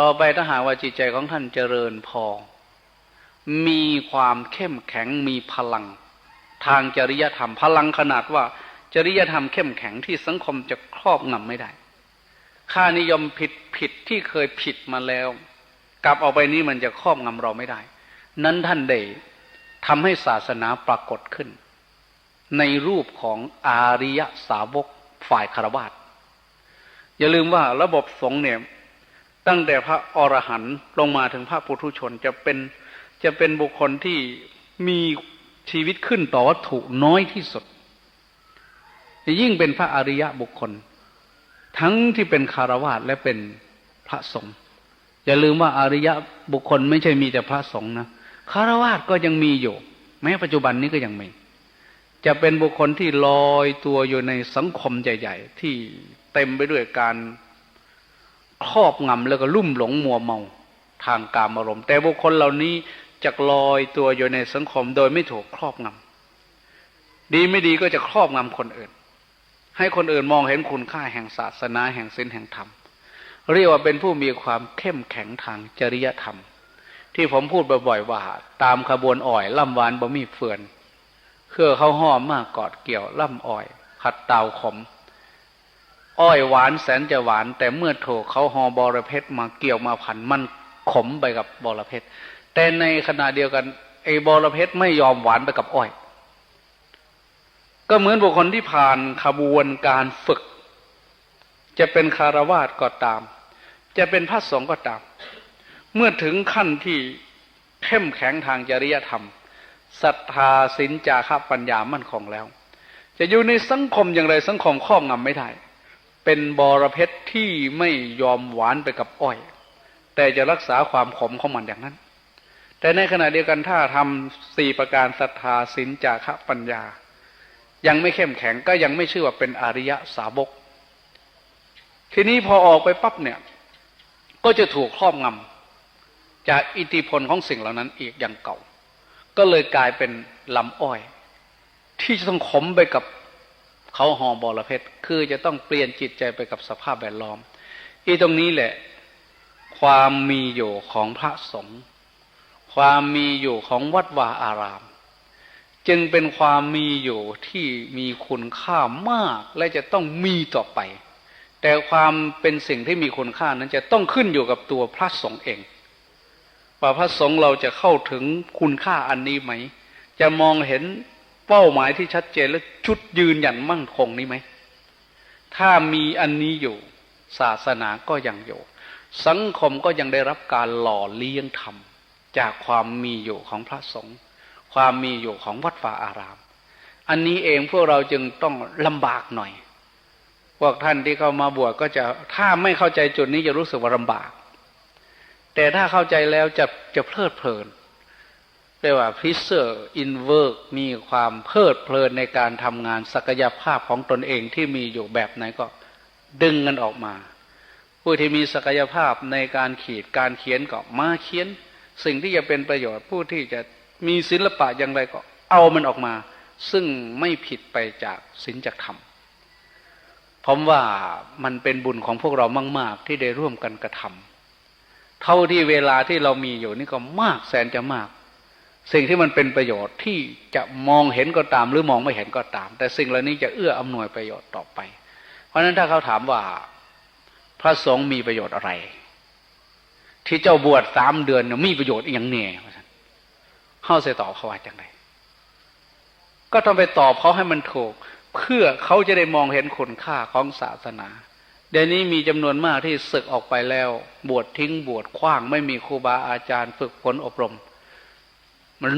ต่อไปถ้าหากว่าจิตใจของท่านเจริญพอ มีความเข้มแข็งมีพลัง ทางจริยธรรมพลังขนาดว่า จริยธรรมเข้มแข็งที่สังคมจะครอบงำไม่ได้ ค่านิยมผิดผิดที่เคยผิดมาแล้ว กลับออกไปนี้มันจะครอบงำเราไม่ได้ นั้นท่านได้ทำให้ศาสนาปรากฏขึ้น ในรูปของอาริยสาวกฝ่ายคารวาสอย่าลืมว่าระบบสงฆ์เนี่ย ตั้งแต่พระอรหันต์ลงมาถึงพระปุถุชนจะเป็นจะเป็นบุคคลที่มีชีวิตขึ้นต่อวัตถุน้อยที่สุด ยิ่งเป็นพระอริยะบุคคล ทั้งที่เป็นคารวาสและเป็นพระสงฆ์อย่าลืมว่าอริยะบุคคลไม่ใช่มีแต่พระสงฆ์นะคารวาสก็ยังมีอยู่ แม้ปัจจุบันนี้ก็ยังมี จะเป็นบุคคลที่ลอยตัวอยู่ในสังคมใหญ่ ๆ ที่เต็มไปด้วยการ ครอบงำแล้วก็ลุ่มหลงมัวเมาทางกามอารมณ์ แต่บุคคลเหล่านี้จะลอยตัวอยู่ในสังคมโดยไม่ถูกครอบงำดีไม่ดีก็จะครอบงำคนอื่น ให้คนอื่นมองเห็นคุณค่าแห่งศาสนาแห่งศีลแห่งธรรม เรียกว่าเป็นผู้มีความเข้มแข็งทางจริยธรรม ที่ผมพูดบ่อยๆว่า ตามขบวนอ่อยล่ำวานบ่มีเฟือนเครือเขาห่อมากกอดเกี่ยวล่ำอ่อยขัดเตาขม อ้อยหวานแสนจะหวาน แต่เมื่อโถเขาหอบอระเพ็ดมาเกี่ยวมาพันมันขมไปกับบอระเพ็ดแต่ในขณะเดียวกันไอ้บอระเพ็ดไม่ยอมหวานไปกับอ้อย ก็เหมือนบุคคลที่ผ่านขบวนการฝึก จะเป็นคารวาสก็ตาม จะเป็นพระสงฆ์ก็ตาม เมื่อถึงขั้นที่เข้มแข็งทางจริยธรรมศรัทธาสินจาระปัญญามั่นคงแล้ว จะอยู่ในสังคมอย่างไรสังคมครอบงำไม่ได้ เป็นบอระเพ็ดที่ไม่ยอมหวานไปกับอ้อย แต่จะรักษาความขมของมันอย่างนั้น แต่ในขณะเดียวกันถ้าทำสี่ประการศรัทธาสินจาระปัญญา ยังไม่เข้มแข็งก็ยังไม่ชื่อว่าเป็นอริยะสาวก ทีนี้พอออกไปปั๊บเนี่ย ก็จะถูกครอบงำจากอิทธิพลของสิ่งเหล่านั้นอีกอย่างเก่า ก็เลยกลายเป็นลำอ้อย ที่จะต้องขมไปกับ เขาหอบอระเพ็ดคือจะต้องเปลี่ยนจิตใจไปกับสภาพแวดล้อม อีตรงนี้แหละ ความมีอยู่ของพระสงฆ์ความมีอยู่ของวัดวาอาราม จึงเป็นความมีอยู่ที่มีคุณค่ามากและจะต้องมีต่อไป แต่ความเป็นสิ่งที่มีคุณค่านั้นจะต้องขึ้นอยู่กับตัวพระสงฆ์เองว่าพระสงฆ์เราจะเข้าถึงคุณค่าอันนี้ไหม จะมองเห็น เป้าหมายที่ชัดเจนและชุดยืนอย่างมั่นคงนี้ไหม ถ้ามีอันนี้อยู่ ศาสนาก็ยังอยู่ สังคมก็ยังได้รับการหล่อเลี้ยงธรรม จากความมีอยู่ของพระสงฆ์ความมีอยู่ของวัดวาอาราม อันนี้เองพวกเราจึงต้องลำบากหน่อยพวกท่านที่เข้ามาบวชก็จะถ้าไม่เข้าใจจุดนี้จะรู้สึกว่าลำบาก แต่ถ้าเข้าใจแล้วจะจะเพลิดเพลิน เรียกว่าพิเศษอินเวิร์กมีความเพลิดเพลินในการทำงานศักยภาพของตนเองที่มีอยู่แบบไหนก็ดึงกันออกมา ผู้ที่มีศักยภาพในการขีดการเขียนก็มาเขียน สิ่งที่จะเป็นประโยชน์ผู้ที่จะมีศิลปะอย่างไรก็เอามันออกมา ซึ่งไม่ผิดไปจากศีลจากธรรมผมว่ามันเป็นบุญของพวกเรามาก ๆ ที่ได้ร่วมกันกระทำเท่าที่เวลาที่เรามีอยู่นี่ก็มากแสนจะมาก สิ่งที่มันเป็นประโยชน์ที่จะมองเห็นก็ตาม หรือมองไม่เห็นก็ตาม แต่สิ่งเหล่านี้จะเอื้ออำนวยประโยชน์ต่อไป เพราะฉะนั้นถ้าเขาถามว่าพระสงฆ์มีประโยชน์อะไร ที่เจ้าบวชสามเดือนมีประโยชน์อย่างเน่เข้าเสตอบเขาว่าจังไรก็ต้องไปตอบเขาให้มันถูก เพื่อเขาจะได้มองเห็นคุณค่าของศาสนาเดี๋ยวนี้มีจำนวนมากที่ศึกออกไปแล้ว บวชทิ้งบวชคว้างไม่มีครูบาอาจารย์ ฝึกฝนอบรม มัน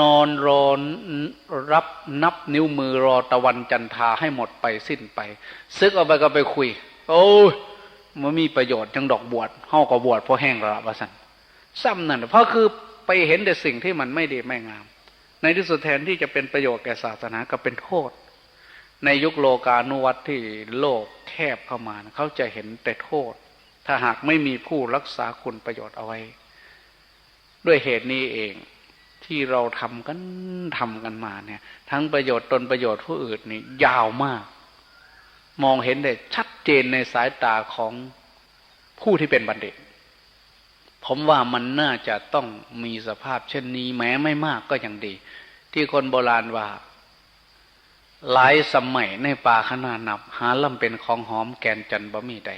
นอนรอรับนับนิ้วมือรอตะวันจันทาให้หมดไปสิ้นไปซึกเอาไปก็ไปคุย โอ้มันมีประโยชน์จังดอกบวชเฮาก็บวชเพราะแห้งระบาสันซ้ำนั่นเพราะคือไปเห็นแต่สิ่งที่มันไม่ดีไม่งาม ในที่สุดแทนที่จะเป็นประโยชน์แก่ศาสนาก็เป็นโทษ ในยุคโลกานุวัตที่โลกแคบเข้ามาเขาจะเห็นแต่โทษ ถ้าหากไม่มีผู้รักษาคุณประโยชน์เอาไว้ ด้วยเหตุนี้เอง ที่เราทำกันทำกันมาเนี่ย ทั้งประโยชน์ตนประโยชน์ผู้อื่นนี่ยาวมาก มองเห็นได้ชัดเจนในสายตาของผู้ที่เป็นบัณฑิต ผมว่ามันน่าจะต้องมีสภาพเช่นนี้แม้ไม่มากก็ยังดี ที่คนโบราณว่า หลายสมัยในป่าขนานับ หาล่ำเป็นของหอมแกนจันบะมีใด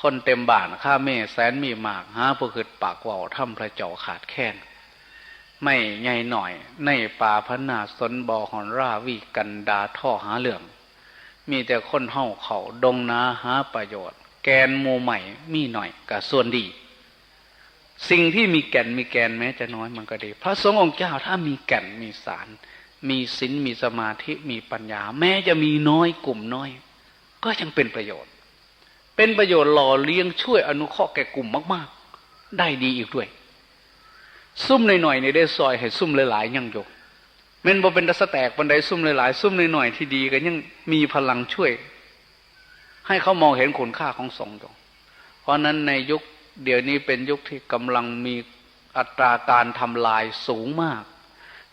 คนเต็มบ้านข้าเม่แสนมีมากหาผู้ขึ้นปากว่าถ้ำพระเจ้าขาดแค้น ไม่ใหญ่หน่อย ในป่าพนาสนบอหอนราวีกันดาท่อหาเหลือง มีแต่คนเฮาเขาดงนาหาประโยชน์ แกนโมใหม่มีหน่อยกับส่วนดี สิ่งที่มีแก่นมีแกนแม้จะน้อยมันก็ดี พระสงฆ์องค์เจ้าถ้ามีแก่นมีสาร มีศีลมีสมาธิมีปัญญา แม้จะมีน้อยกลุ่มน้อย ก็ยังเป็นประโยชน์ เป็นประโยชน์หล่อเลี้ยงช่วยอนุเคราะห์แก่กลุ่มมาก ๆ ได้ดีอีกด้วย ซุ่มหน่อยๆในได้ซอยให้ซุ่มหลายๆยังอยู่แม่นบ่เป็นดัสแตกบันไดซุ่มหลายๆซุ่มหน่อยๆที่ดีก็ยังมีพลังช่วย ให้เขามองเห็นคุณค่าของสงฆ์อยู่เพราะนั้นในยุคเดี๋ยวนี้เป็นยุคที่กำลังมีอัตราการทำลายสูงมาก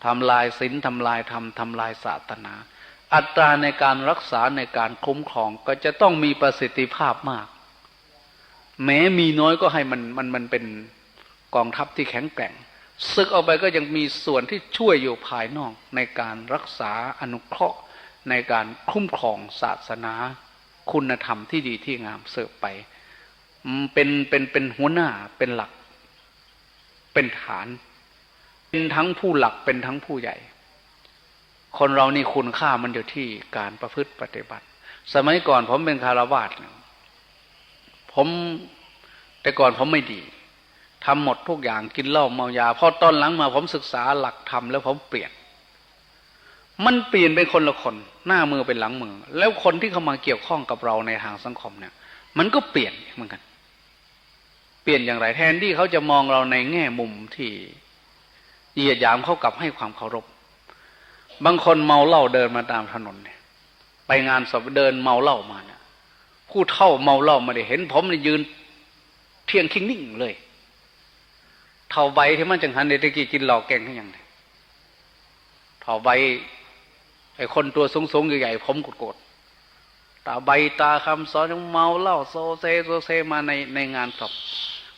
ทำลายศีลทำลายธรรมทำลายศาสนา อัตราในการรักษาในการคุ้มครองก็จะต้องมีประสิทธิภาพมาก แม้มีน้อยก็ให้มันมันมันเป็นกองทัพที่แข็งแกร่ง ศึกออกไปก็ยังมีส่วนที่ช่วยอยู่ภายนอกในการรักษาอนุเคราะห์ ในการคุ้มครองศาสนาคุณธรรมที่ดีที่งามเสิร์ฟไปเป็นเป็นเป็นหัวหน้าเป็นหลัก เป็นฐาน เป็นทั้งผู้หลักเป็นทั้งผู้ใหญ่ คนเรานี่คุณค่ามันอยู่ที่การประพฤติปฏิบัติ สมัยก่อนผมเป็นคารวาสผมแต่ก่อนผมไม่ดี ทำหมดทุกอย่างกินเหล้าเมายาพอตอนหลังมาผมศึกษาหลักธรรมแล้วผมเปลี่ยน มันเปลี่ยนเป็นคนละคน หน้ามือเป็นหลังมือ แล้วคนที่เข้ามาเกี่ยวข้องกับเราในทางสังคมเนี่ย มันก็เปลี่ยนเหมือนกัน เปลี่ยนอย่างไรแทนที่เขาจะมองเราในแง่มุมที่เหยียดหยามเขากลับให้ความเคารพ บางคนเมาเหล้าเดินมาตามถนนเนี่ย ไปงานศพเดินเมาเหล้ามาเนี่ยผู้เท่าเมาเหล้ามาได้เห็นผมเลยยืนเที่ยงคิงนิ่งเลย เท่าใบที่มันจังหันในตะกี้กินเหล่าแกงให้ยังไงเท่าใบไอ้คนตัวสูงๆใหญ่ๆผมกดๆตาใบตาคำสอนเมาเหล้าโซเซโซเซมาในในงานศพ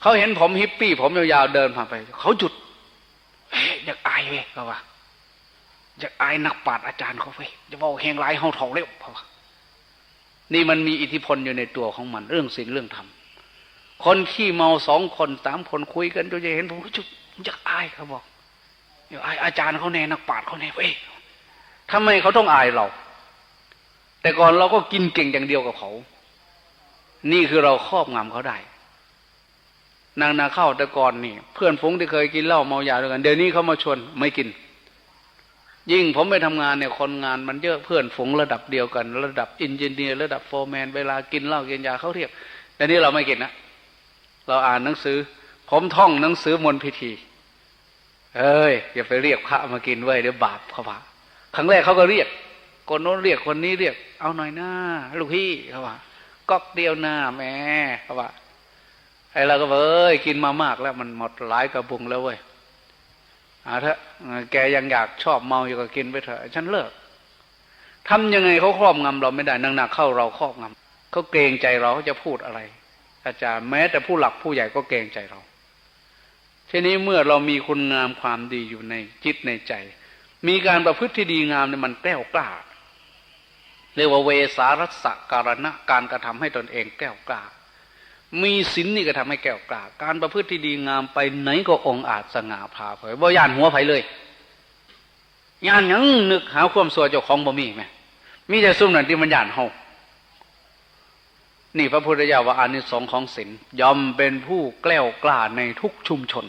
เขาเห็นผมฮิปปี้ ผมยาวๆเดินผ่านไปเขาหยุดเฮยอยากอายเว้ยเขาว่าอยากอายนักปราชญ์อาจารย์เขาเว้ยจะบอกแหงไรเฮาเท่าเร็วเขาว่านี่มันมีอิทธิพลอยู่ในตัวของมัน เรื่องศีลเรื่องธรรม คนขี้เมาสองคนสามคนคุยกันจะเห็นผมจุดอยากอายเขาบอกอยากอายอาจารย์เขาแน่นักปราชญ์เขาแน่เว้ยทำไมเขาต้องอายเรา แต่ก่อนเราก็กินเก่งอย่างเดียวกับเขา นี่คือเราครอบงำเขาได้ นางนาเข้าแต่ก่อนนี่ เพื่อนฟงที่เคยกินเหล้าเมายาด้วยกัน เดี๋ยวนี้เขามาชวนไม่กิน ยิ่งผมไปทำงานเนี่ยคนงานมันเยอะเพื่อนฝงระดับเดียวกัน ระดับอินเจเนียร์ระดับโฟร์แมนเวลากินเหล้ากินยาเขาเรียกแต่นี้เราไม่กินนะ เราอ่านหนังสือ ผมท่องหนังสือมนพิธี เอ้ยอย่าไปเรียกพระมากินไว้เดี๋ยวบาปเขาพระครั้งแรกเขาก็เรียกคนโน้นเรียกคนนี้เรียก เอาหน่อยหน้าลูกพี่เขาว่าก๊อกเดียวหน้าแม่เขาว่าไอ้เราก็เอ้ยกินมามากแล้วมันหมดหลายกระบุงแล้วเว้ยอาเถอะแกยังอยากชอบเมาอยู่ก็กินไปเถอะฉันเลิกทำยังไงเขาครอบงำเราไม่ได้นังหนักเข้าเราครอบงำเขาเกรงใจเราเขาจะพูดอะไร อาจารย์แม้แต่ผู้หลักผู้ใหญ่ก็เกรงใจเรา ทีนี้เมื่อเรามีคุณงามความดีอยู่ในจิตในใจ มีการประพฤติที่ดีงามเนี่ยมันแก้วกล้า เรียกว่าเวสารัสการณะการกระทำให้ตนเองแก้วกล้า มีศีลนี่ก็ทำให้แก้วกล้า การประพฤติที่ดีงามไปไหนก็องอาจสง่าผ่าเผยบ่ย่านหัวไผเลยย่านยังนึกหาความสัวเจ้าของบ่มีไหมมีแต่ซุ่มนั่นที่มันย่านเฮา นี่พระพุทธเจ้าว่าอานิสงส์ของศีลยอมเป็นผู้แกล้วกล้าในทุกชุมชน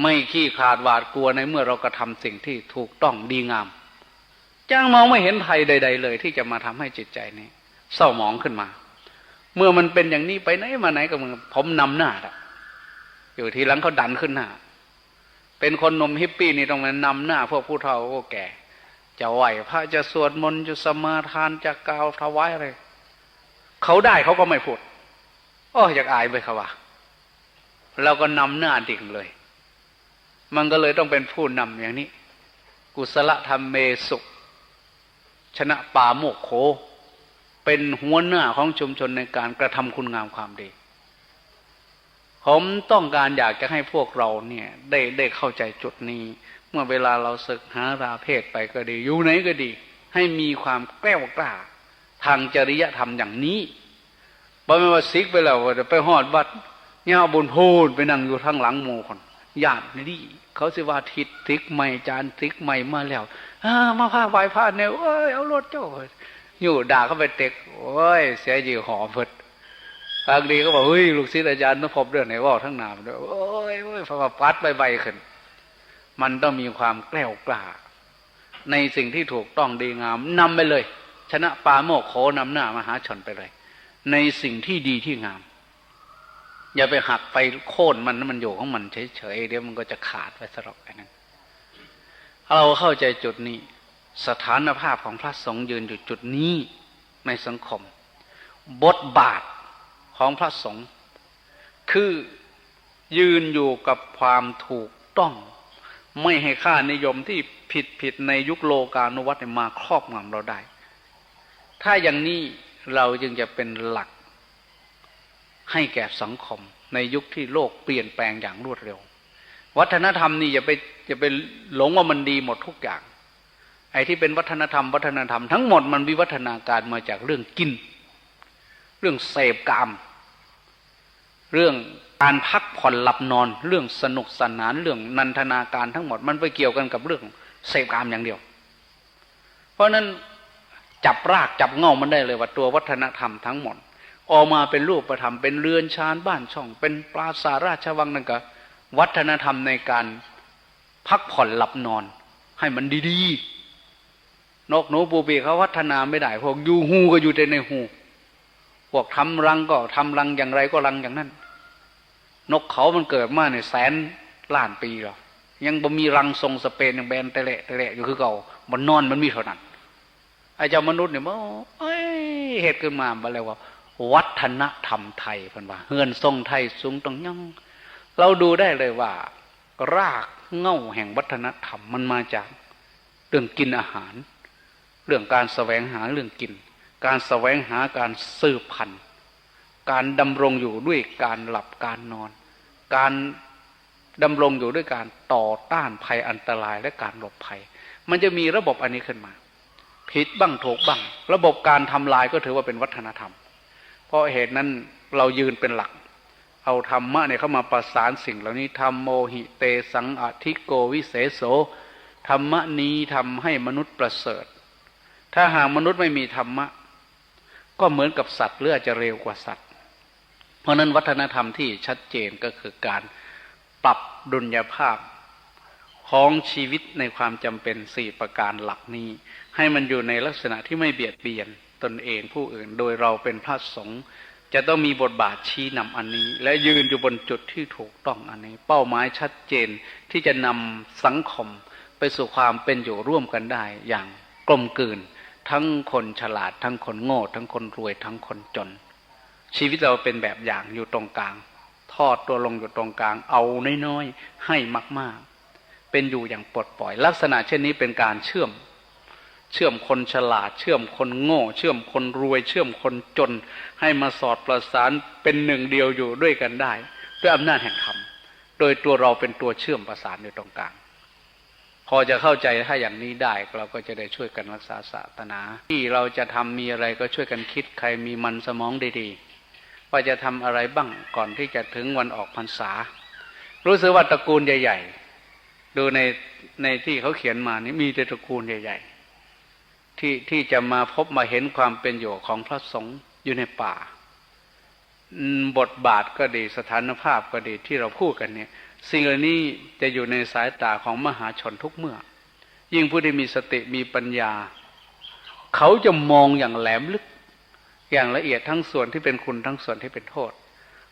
ไม่ขี้ขาดหวาดกลัวในเมื่อเรากระทำสิ่งที่ถูกต้องดีงามจ้างมองไม่เห็นภัยใด ๆ เลย ที่จะมาทำให้จิตใจนี้เศร้าหมองขึ้นมา เมื่อมันเป็นอย่างนี้ไปไหนมาไหนก็มึงผมนำหน้าอะอยู่ทีหลังเขาดันขึ้นหน้า เป็นคนนมฮิปปี้นี่ต้องมานำหน้า พวกผู้เฒ่าพวกแก่ จะไหวพระจะสวดมนต์จะสมาทานจะกล่าวถวายอะไร เขาได้เขาก็ไม่พูดอ้ออยากอายไปเขาว่าเราก็นำหน้าดิ่งเลย มันก็เลยต้องเป็นผู้นำอย่างนี้ กุศลธรรมเมสุชนะป่าโมกโค เป็นหัวหน้าของชุมชนในการกระทำคุณงามความดี ผมต้องการอยากจะให้พวกเราเนี่ย ได้ได้เข้าใจจุดนี้ เมื่อเวลาเราศึกหาราเพศไปก็ดี อยู่ไหนก็ดี ให้มีความแกล้วกล้า ทางจริยธรรมอย่างนี้บ่ไม่ว่าซิกไปแล้วจะไปหอดวัดเนี่ยเอาบุญพูดไปนั่งอยู่ทางหลังหมู่คนญาตินี่เขาสิว่าทิศทิกใหม่จานทิกใหม่มาแล้วอามาพาไหวพาเนี่ยเอ้ยเอารถเจ้าอยู่ด่าเขาไปเต็กโอ้ยเสียจีหอมเพิดบางดีก็บอกเฮ้ยลูกศิษย์อาจารย์นพบเรื่องไหนว่าทั้งนามด้วยโอ้ยโอ้ยพอปัดใบใบขึ้น มันต้องมีความแกล้วกล้า ในสิ่งที่ถูกต้องดีงามนำไปเลย ชนะปาโมกโขนำหน้ามหาชนไปเลย ในสิ่งที่ดีที่งาม อย่าไปหักไปโค่นมันมันอยู่ของมันเฉยๆเดี๋ยวมันก็จะขาดไปสลบอันนั้นเราเข้าใจจุดนี้ สถานภาพของพระสงฆ์ยืนอยู่จุดนี้ในสังคม บทบาทของพระสงฆ์คือยืนอยู่กับความถูกต้อง ไม่ให้ค่านิยมที่ผิดผิดในยุคโลกานุวัตมาครอบงำเราได้ ถ้าอย่างนี้เราจึงจะเป็นหลัก ให้แก่สังคม ในยุคที่โลกเปลี่ยนแปลงอย่างรวดเร็ว วัฒนธรรมนี่อย่าไปอย่าไปหลงว่ามันดีหมดทุกอย่าง ไอ้ที่เป็นวัฒนธรรม วัฒนธรรมทั้งหมดมันวิวัฒนาการมาจากเรื่องกิน เรื่องเสพกาม เรื่องการพักผ่อนหลับนอน เรื่องสนุกสนานเรื่องนันทนาการทั้งหมดมันไปเกี่ยวกันกับเรื่องเสพกามอย่างเดียว เพราะนั้น จับรากจับเงามันได้เลยว่าตัววัฒนธรรมทั้งหมด ออกมาเป็นรูปธรรมเป็นเรือนชานบ้านช่อง เป็นปราสาราชวังนั่นก็วัฒนธรรมในการพักผ่อนหลับนอน ให้มันดีๆนกหนูปูปีเขาวัฒนาไม่ได้ พวกอยู่หูก็อยู่แต่ในหูพวกทำรังก็ทำรังอย่างไรก็รังอย่างนั้น นกเขามันเกิดมาเนี่ยแสนล้านปีหรอยังบ่มีรังทรงสเปนอยังแบนแต่เละแตะอยู่คือเก่ามันนอนมันมีเท่านั้น ไอ้เจ้ามนุษย์เนี่ยมันเอ้ยเหตุขึ้นมาบาแล้วว่า วัฒนธรรมไทยพันว่าเฮือนทรงไทยสูงตรงยังเราดูได้เลยว่า รากเง่าแห่งวัฒนธรรมมันมาจาก เรื่องกินอาหาร เรื่องการแสวงหาเรื่องกิน การแสวงหาการสืบพันธุ์การดำรงอยู่ด้วยการหลับการนอน การดำรงอยู่ด้วยการต่อต้านภัยอันตรายและการหลบภัย มันจะมีระบบอันนี้ขึ้นมา ผิดบ้างถูกบ้าง ระบบการทำลายก็ถือว่าเป็นวัฒนธรรม เพราะเหตุนั้นเรายืนเป็นหลัก เอาธรรมะเนี่ยเข้ามาประสานสิ่งเหล่านี้ธรรมโมหิเตสังอธิโกวิเศโสธรรมะนี้ทำให้มนุษย์ประเสริฐ ถ้าหากมนุษย์ไม่มีธรรมะ ก็เหมือนกับสัตว์หรืออาจจะเร็วกว่าสัตว์ เพราะนั้นวัฒนธรรมที่ชัดเจนก็คือการปรับดุลยภาพของชีวิตในความจำเป็นสี่ประการหลักนี้ ให้มันอยู่ในลักษณะที่ไม่เบียดเบียนตนเองผู้อื่น โดยเราเป็นพระสงฆ์จะต้องมีบทบาทชี้นำอันนี้ และยืนอยู่บนจุดที่ถูกต้องอันนี้ เป้าหมายชัดเจนที่จะนำสังคมไปสู่ความเป็นอยู่ร่วมกันได้อย่างกลมกลืน ทั้งคนฉลาด ทั้งคนโง่ ทั้งคนรวยทั้งคนจน ชีวิตเราเป็นแบบอย่างอยู่ตรงกลาง ทอดตัวลงอยู่ตรงกลางเอาน้อยๆให้มากๆ เป็นอยู่อย่างปลดปล่อย ลักษณะเช่นนี้เป็นการเชื่อม เชื่อมคนฉลาด เชื่อมคนโง่ เชื่อมคนรวย เชื่อมคนจน ให้มาสอดประสานเป็นหนึ่งเดียวอยู่ด้วยกันได้ ด้วยอำนาจแห่งธรรมโดยตัวเราเป็นตัวเชื่อมประสานอยู่ตรงกลางพอจะเข้าใจถ้าอย่างนี้ได้เราก็จะได้ช่วยกันรักษาศาสนา ที่เราจะทำมีอะไรก็ช่วยกันคิดใครมีมันสมองดีๆ ว่าจะทำอะไรบ้างก่อนที่จะถึงวันออกพรรษา รู้สึกว่าตระกูลใหญ่ ๆ ดูในในที่เขาเขียนมานี่มีแต่ตระกูลใหญ่ ๆ ที่ที่จะมาพบมาเห็นความเป็นอยู่ของพระสงฆ์อยู่ในป่า บทบาทก็ดีสถานภาพก็ดีที่เราพูดกันเนี่ย สิ่งเหล่านี้จะอยู่ในสายตาของมหาชนทุกเมื่อ ยิ่งผู้ที่มีสติมีปัญญา เขาจะมองอย่างแหลมลึก อย่างละเอียดทั้งส่วนที่เป็นคุณทั้งส่วนที่เป็นโทษ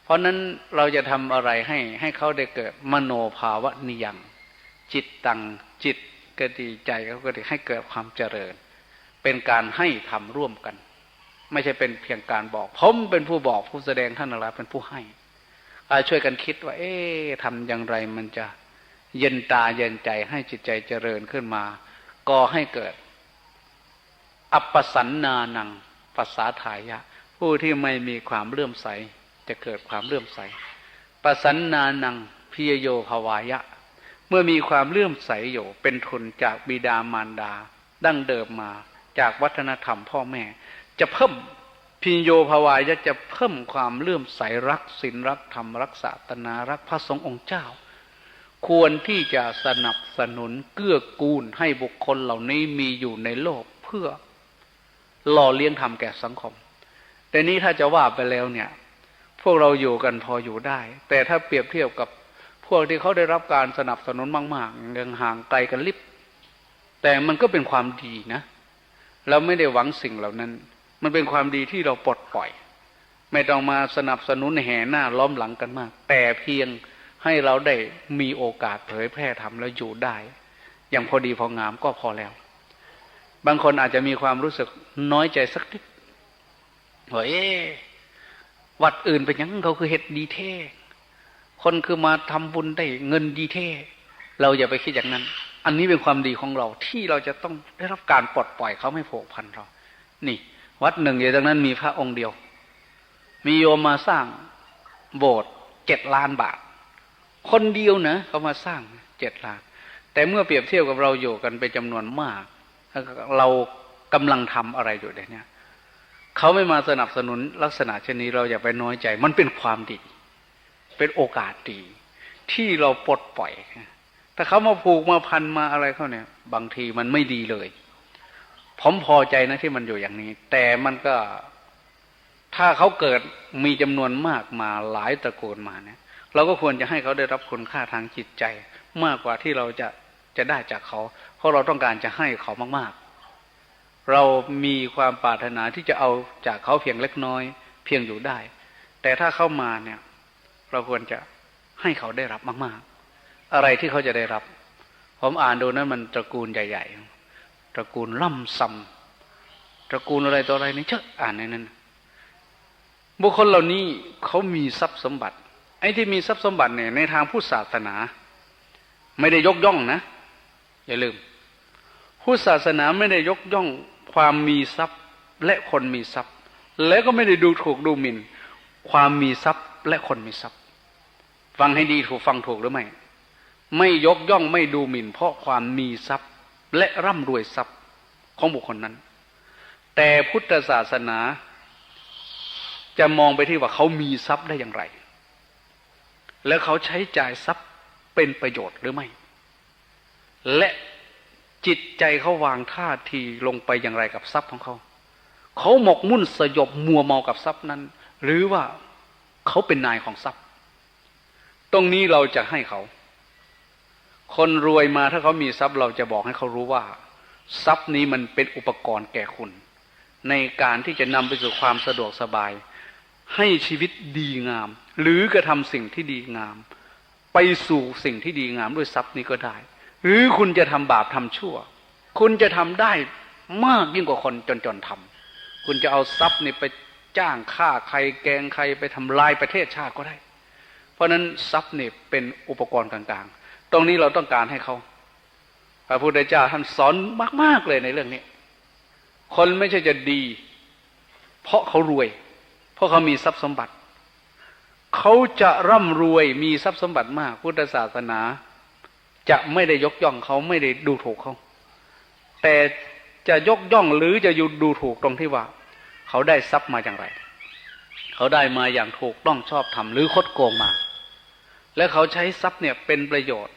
เพราะนั้นเราจะทำอะไรให้ให้เขาได้เกิดมโนภาวะนิยัง จิตตังจิตก็ดีใจเขาก็ดีให้เกิดความเจริญ เป็นการให้ทำร่วมกัน ไม่ใช่เป็นเพียงการบอก ผมเป็นผู้บอกผู้แสดงท่านอะไรเป็นผู้ให้ช่วยกันคิดว่า เอ๊ะทำอย่างไรมันจะเย็นตาเย็นใจให้จิตใจเจริญขึ้นมาก็ให้เกิด อัปปสันนานังภาษาทายะ ผู้ที่ไม่มีความเลื่อมใส จะเกิดความเลื่อมใสปสันนานังพิยโยภวายะ เมื่อมีความเลื่อมใสอยู่เป็นทุนจากบิดามารดา ดั้งเดิมมา จากวัฒนธรรมพ่อแม่ จะเพิ่มพิญโยภวายะจะเพิ่มความเลื่อมใสรักศีลรักธรรมรักศาสนารักพระสงฆ์องค์เจ้า ควรที่จะสนับสนุนเกื้อกูลให้บุคคลเหล่านี้มีอยู่ในโลกเพื่อหล่อเลี้ยงธรรมแก่สังคม แต่นี้ถ้าจะว่าไปแล้วเนี่ย พวกเราอยู่กันพออยู่ได้ แต่ถ้าเปรียบเทียบกับพวกที่เขาได้รับการสนับสนุนมาก ๆ ยังห่างไกลกันลิบ แต่มันก็เป็นความดีนะ เราไม่ได้หวังสิ่งเหล่านั้น มันเป็นความดีที่เราปลดปล่อย ไม่ต้องมาสนับสนุนแห่หน้าล้อมหลังกันมาก แต่เพียงให้เราได้มีโอกาสเผยแพร่ทำแล้วอยู่ได้ อย่างพอดีพองามก็พอแล้ว บางคนอาจจะมีความรู้สึกน้อยใจสักนิดว่าเอ๊ะวัดอื่นเป็นยังเขาคือเฮ็ดดีเท่ คนคือมาทำบุญได้เงินดีเท่ เราอย่าไปคิดอย่างนั้น อันนี้เป็นความดีของเราที่เราจะต้องได้รับการปลดปล่อยเขาไม่โผกพันเรา นี่ วัดหนึ่งอยู่ตรงนั้นมีพระองค์เดียว มีโยมมาสร้างโบสถ์เจ็ดล้านบาท คนเดียวนะเขามาสร้างเจ็ดล้าน แต่เมื่อเปรียบเทียบกับเราอยู่กันเป็นจำนวนมาก เรากำลังทำอะไรอยู่เดี๋ยวนี้เขาไม่มาสนับสนุนลักษณะเช่นนี้เราอย่าไปน้อยใจ มันเป็นความดี เป็นโอกาสดี ที่เราปลดปล่อย ถ้าเขามาผูกมาพันมาอะไรเขาเนี่ย บางทีมันไม่ดีเลย ผมพอใจนะที่มันอยู่อย่างนี้ แต่มันก็ถ้าเขาเกิดมีจำนวนมากมาหลายตระกูลมาเนี่ยเราก็ควรจะให้เขาได้รับคุณค่าทางจิตใจ มากกว่าที่เราจะจะได้จากเขา เพราะเราต้องการจะให้เขามากๆ เรามีความปรารถนาที่จะเอาจากเขาเพียงเล็กน้อย เพียงอยู่ได้ แต่ถ้าเข้ามาเนี่ย เราควรจะให้เขาได้รับมาก ๆ อะไรที่เขาจะได้รับ ผมอ่านดูนั้นมันตระกูลใหญ่ ๆ ตระกูลล่ำซำตระกูลอะไรตัวอะไรนี่เชอะอ่านในนั้น บุคคลเหล่านี้เขามีทรัพย์สมบัติ ไอ้ที่มีทรัพย์สมบัติเนี่ยในทางพุทธศาสนา ไม่ได้ยกย่องนะ อย่าลืมพุทธศาสนาไม่ได้ยกย่องความมีทรัพย์และคนมีทรัพย์ และก็ไม่ได้ดูถูกดูหมิ่น ความมีทรัพย์และคนมีทรัพย์ ฟังให้ดีถูกฟังถูกหรือไม่ ไม่ยกย่องไม่ดูหมิ่น เพราะความมีทรัพย์และร่ำรวยทรัพย์ของบุคคลนั้น แต่พุทธศาสนา จะมองไปที่ว่าเขามีทรัพย์ได้อย่างไร และเขาใช้จ่ายทรัพย์เป็นประโยชน์หรือไม่ และจิตใจเขาวางท่าทีลงไปอย่างไรกับทรัพย์ของเขา เขาหมกมุ่นสยบมัวเมากับทรัพย์นั้น หรือว่าเขาเป็นนายของทรัพย์ ตรงนี้เราจะให้เขา คนรวยมาถ้าเขามีทรัพย์เราจะบอกให้เขารู้ว่า ทรัพย์นี้มันเป็นอุปกรณ์แก่คุณ ในการที่จะนำไปสู่ความสะดวกสบาย ให้ชีวิตดีงาม หรือกระทำสิ่งที่ดีงาม ไปสู่สิ่งที่ดีงามด้วยทรัพย์นี้ก็ได้ หรือคุณจะทำบาปทำชั่ว คุณจะทำได้มากยิ่งกว่าคนจนๆทำคุณจะเอาทรัพย์นี่ไปจ้างฆ่าใครแกงใครไปทำลายประเทศชาติก็ได้ เพราะนั้นทรัพย์นี่เป็นอุปกรณ์กลาง ตรงนี้เราต้องการให้เขาพระพุทธเจ้าท่านสอนมาก ๆ เลยในเรื่องนี้ คนไม่ใช่จะดี เพราะเขารวย เพราะเขามีทรัพย์สมบัติ เขาจะร่ำรวยมีทรัพย์สมบัติมาก พุทธศาสนา จะไม่ได้ยกย่องเขาไม่ได้ดูถูกเขา แต่จะยกย่องหรือจะยุดูถูกตรงที่ว่า เขาได้ทรัพย์มาอย่างไร เขาได้มาอย่างถูกต้องชอบธรรมหรือคดโกงมา และเขาใช้ทรัพย์เนี่ยเป็นประโยชน์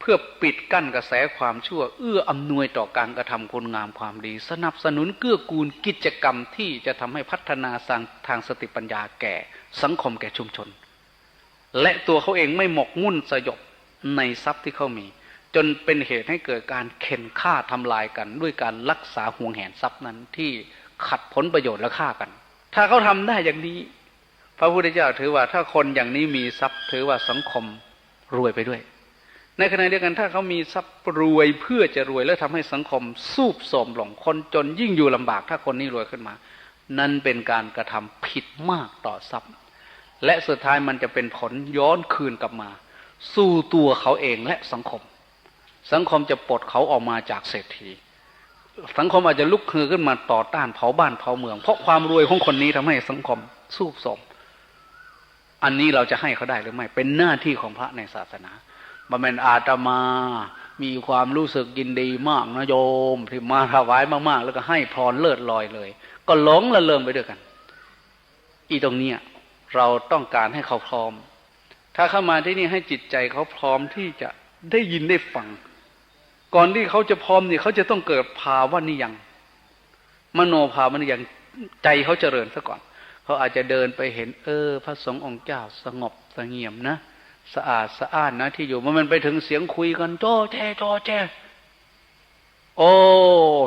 เพื่อปิดกั้นกระแสความชั่ว เอื้ออำนวยต่อการกระทำคุณงามความดี สนับสนุนเกื้อกูลกิจกรรมที่จะทำให้พัฒนาสางทางสติปัญญาแก่สังคมแก่ชุมชน และตัวเขาเองไม่หมกมุ่นสยบในทรัพย์ที่เขามี จนเป็นเหตุให้เกิดการเข็นฆ่าทำลายกัน ด้วยการรักษาห่วงแหนทรัพย์นั้นที่ขัดผลประโยชน์และฆ่ากัน ถ้าเขาทำได้อย่างนี้ พระพุทธเจ้าถือว่าถ้าคนอย่างนี้มีทรัพย์ถือว่าสังคมรวยไปด้วย ในขณะเดียวกันถ้าเขามีทรัพย์รวยเพื่อจะรวยแล้วทำให้สังคมสูบโทรมลงคนจนยิ่งอยู่ลำบากถ้าคนนี้รวยขึ้นมา นั่นเป็นการกระทำผิดมากต่อทรัพย์ และสุดท้ายมันจะเป็นผลย้อนคืนกลับมา สู่ตัวเขาเองและสังคม สังคมจะปลดเขาออกมาจากเศรษฐี สังคมอาจจะลุกฮือขึ้นมาต่อต้านเผาบ้านเผาเมือง เพราะความรวยของคนนี้ทำให้สังคมสูบสมอันนี้เราจะให้เขาได้หรือไม่เป็นหน้าที่ของพระในศาสนา บำเพ็ญอาตมา มีความรู้สึกยินดีมากนะโยมที่มาถวายมากๆ แล้วก็ให้พรเลิศลอยเลย ก็หลงละเริงไปด้วยกัน อีตรงเนี้ยเราต้องการให้เขาพร้อม ถ้าเข้ามาที่นี่ให้จิตใจเขาพร้อมที่จะได้ยินได้ฟัง ก่อนที่เขาจะพร้อมนี่เขาจะต้องเกิดภาวะนิยัง มโนภาวะนิยังใจเขาเจริญซะก่อน เขาอาจจะเดินไปเห็น เออ พระสงฆ์องค์เจ้าสงบสงเงียมนะ สะอาดสะอ้านนะที่อยู่มันมันไปถึงเสียงคุยกันโจแจโจแจโอ้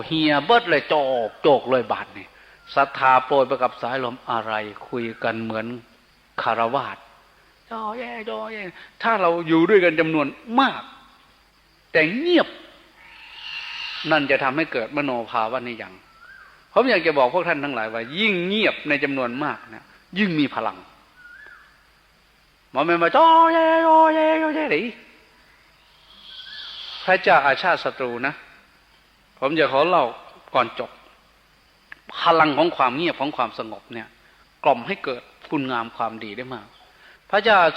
เฮียเบิดเลยโจกโจกเลยบาดนี่ศรัทธาโปรยไปกับสายลมอะไร คุยกันเหมือนคารวาสโจแย่โจแย่ถ้าเราอยู่ด้วยกันจำนวนมาก แต่เงียบ นั่นจะทำให้เกิดมโนภาวะนิยังผมอยากจะบอกพวกท่านทั้งหลายว่า ยิ่งเงียบในจำนวนมากนะยิ่งมีพลัง มอแม่มาจ้อแย่โยแย่โยแย่ไหนพระเจ้าอาชาติศัตรูนะ ผมจะขอเล่าก่อนจบ พลังของความเงียบของความสงบเนี่ย กล่อมให้เกิดคุณงามความดีได้มาก พระเจ้าอาชาติ